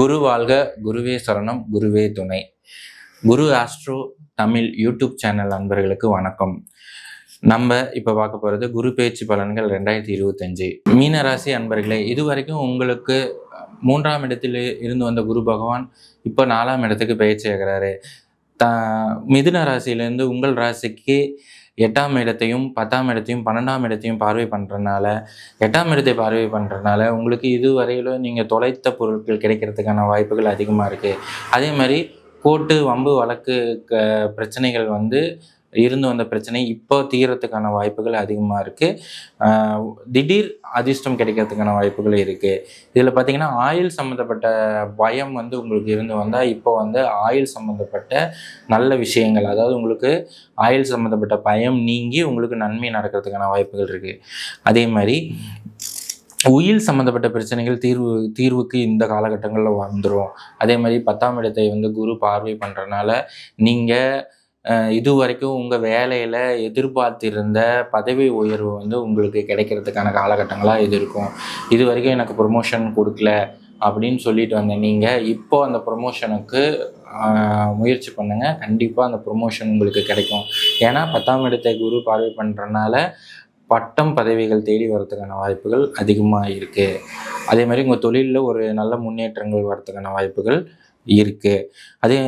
குரு வாழ்க குருவே சரணம் குருவே துணை. Guru astro Tamil YouTube channel நண்பர்களுக்கு வணக்கம். நம்ம இப்போ பார்க்க போகிறது குரு பேச்சு பலன்கள் ரெண்டாயிரத்தி இருபத்தஞ்சு. மீனராசி அன்பர்களே இது வரைக்கும் உங்களுக்கு மூன்றாம் இடத்தில் இருந்து வந்த குரு பகவான் இப்போ நாலாம் இடத்துக்கு பயிற்சி ஆகிறாரு த மிதுன ராசியிலேருந்து உங்கள் ராசிக்கு எட்டாம் இடத்தையும் பத்தாம் இடத்தையும் பன்னெண்டாம் இடத்தையும் பார்வை பண்ணுறதுனால எட்டாம் இடத்தை பார்வை பண்ணுறதுனால உங்களுக்கு இதுவரையிலும் நீங்கள் தொலைத்த பொருட்கள் கிடைக்கிறதுக்கான வாய்ப்புகள் அதிகமாக இருக்குது அதே மாதிரி கோர்ட்டு வம்பு வழக்கு க பிரச்சனைகள் வந்து இருந்து வந்த பிரச்சனை இப்போ தீரத்துக்கான வாய்ப்புகள் அதிகமாக இருக்குது திடீர் அதிர்ஷ்டம் கிடைக்கிறதுக்கான வாய்ப்புகள் இருக்குது இதில் பார்த்தீங்கன்னா ஆயில் சம்மந்தப்பட்ட பயம் வந்து உங்களுக்கு இருந்து வந்தால் இப்போ வந்து ஆயில் சம்மந்தப்பட்ட நல்ல விஷயங்கள் அதாவது உங்களுக்கு ஆயில் சம்மந்தப்பட்ட பயம் நீங்கி உங்களுக்கு நன்மை நடக்கிறதுக்கான வாய்ப்புகள் இருக்குது அதே மாதிரி உயில் சம்மந்தப்பட்ட பிரச்சனைகள் தீர்வு தீர்வுக்கு இந்த காலகட்டங்களில் வந்துடும் அதே மாதிரி பத்தாம் இடத்தை வந்து குரு பார்வை பண்ணுறனால நீங்கள் இது வரைக்கும் உங்கள் வேலையில் எதிர்பார்த்திருந்த பதவி உயர்வு வந்து உங்களுக்கு கிடைக்கிறதுக்கான காலகட்டங்களாக இது இருக்கும்? இது வரைக்கும் எனக்கு ப்ரொமோஷன் கொடுக்கல அப்படின்னு சொல்லிட்டு வந்தேன் நீங்கள் இப்போ அந்த ப்ரொமோஷனுக்கு முயற்சி பண்ணுங்கள் கண்டிப்பாக அந்த ப்ரொமோஷன் உங்களுக்கு கிடைக்கும். ஏன்னா பத்தாம் இடத்தை குரு பார்வை பண்ணுறனால பட்டம் பதவிகள் தேடி வரதுக்கான வாய்ப்புகள் அதிகமாக இருக்குது அதே மாதிரி உங்கள் தொழிலில் ஒரு நல்ல முன்னேற்றங்கள் வரத்துக்கான வாய்ப்புகள் இருக்குது அதே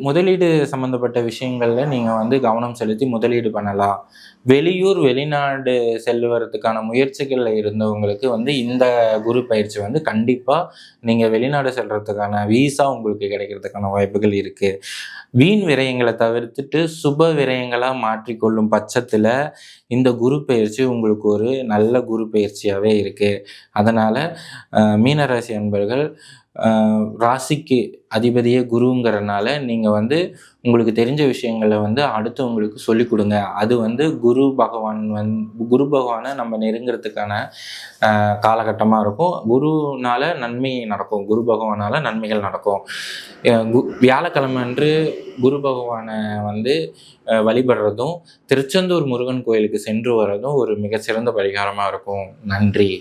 முதலீடு சம்மந்தப்பட்ட விஷயங்களில் நீங்கள் வந்து கவனம் செலுத்தி முதலீடு பண்ணலாம். வெளியூர் வெளிநாடு செல்வதற்கான முயற்சிகளில் இருந்தவங்களுக்கு வந்து இந்த குரு பயிற்சி வந்து கண்டிப்பாக நீங்கள் வெளிநாடு செல்கிறதுக்கான வீசா உங்களுக்கு கிடைக்கிறதுக்கான வாய்ப்புகள் இருக்குது வீண் விரயங்களை தவிர்த்துட்டு சுப விரயங்களாக மாற்றிக்கொள்ளும் பட்சத்தில் இந்த குரு பயிற்சி உங்களுக்கு ஒரு நல்ல குரு பயிற்சியாகவே இருக்குது அதனால் மீனராசி அன்பர்கள் ராசிக்கு அதிபதியே குருங்கிறனால நீங்கள் வந்து உங்களுக்கு தெரிஞ்ச விஷயங்களை வந்து அடுத்தவங்களுக்கு சொல்லிக் கொடுங்க. அது வந்து குரு பகவான் வந் குரு பகவானை நம்ம நெருங்கிறதுக்கான காலகட்டமாக இருக்கும். குருனால நன்மை நடக்கும். குரு பகவானால் நன்மைகள் நடக்கும். வியாழக்கிழமை அன்று குரு பகவானை வந்து வழிபடுறதும் திருச்செந்தூர் முருகன் கோயிலுக்கு சென்று வர்றதும் ஒரு மிகச்சிறந்த பரிகாரமாக இருக்கும். நன்றி.